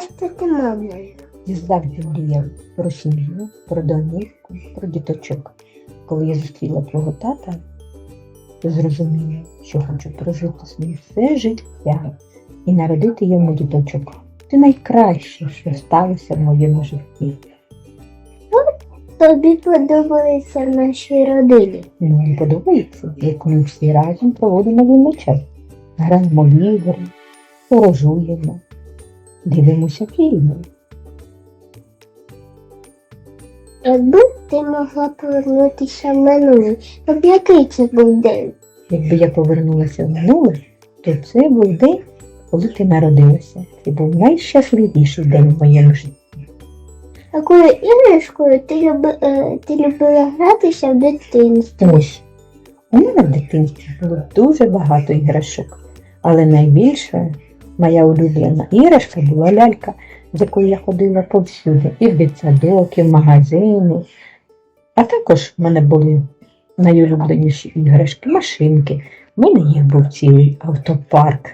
стати мамою? Я завжди мріяв про сім'ю, про домівку, про діточок. Коли я зустріла твого тата, то зрозуміла, що хочу прожити ним все життя і народити йому діточок. Це найкраще, що сталося в моєму житті. Тобі подобається в нашій родині. Мені подобається, як ми всі разом проводимо вільний час. Граємо в ігри, ворожуємо, дивимося фільми. Якби ти могла повернутися в минуле, то б який це був день? Якби я повернулася в минуле, то це був день, коли ти народилася. Це був найщасливіший день в моєму житті. Якою іграшкою ти, люби, е, ти любила гратися в дитинстві? Ось, у мене в дитинстві було дуже багато іграшок, але найбільша моя улюблена іграшка була лялька, з якою я ходила повсюди, і в дитсадок, і в магазини. А також в мене були найулюбленіші іграшки, машинки. В мене їх був цілий автопарк.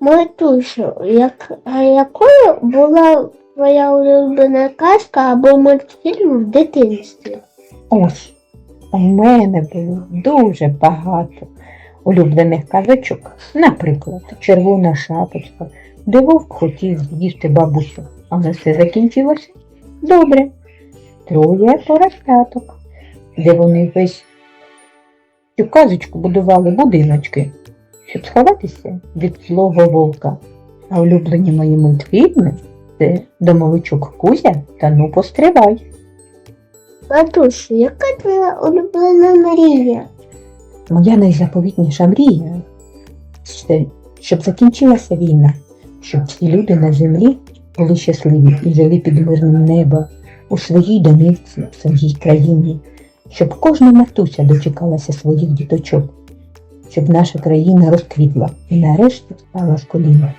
Мартусю, як, а якою була твоя улюблена казка або мультфільм в дитинстві? Ось, у мене було дуже багато улюблених казочок. Наприклад, червона шапочка, де вовк хотів з'їсти бабусю, але все закінчилося добре. Троє поросяток, де вони весь цю казочку будували будиночки, щоб сховатися від злого вовка. А улюблені мої мультфільми це домовичок Кузя та ну постривай. Мартусю, яка твоя улюблена мрія? Моя найзаповітніша мрія щоб закінчилася війна, щоб всі люди на землі були щасливі і жили під мирним небом у своїй домівці, в своїй країні, щоб кожна матуся дочекалася своїх діточок, щоб наша країна розквітла і нарешті встала з коліна.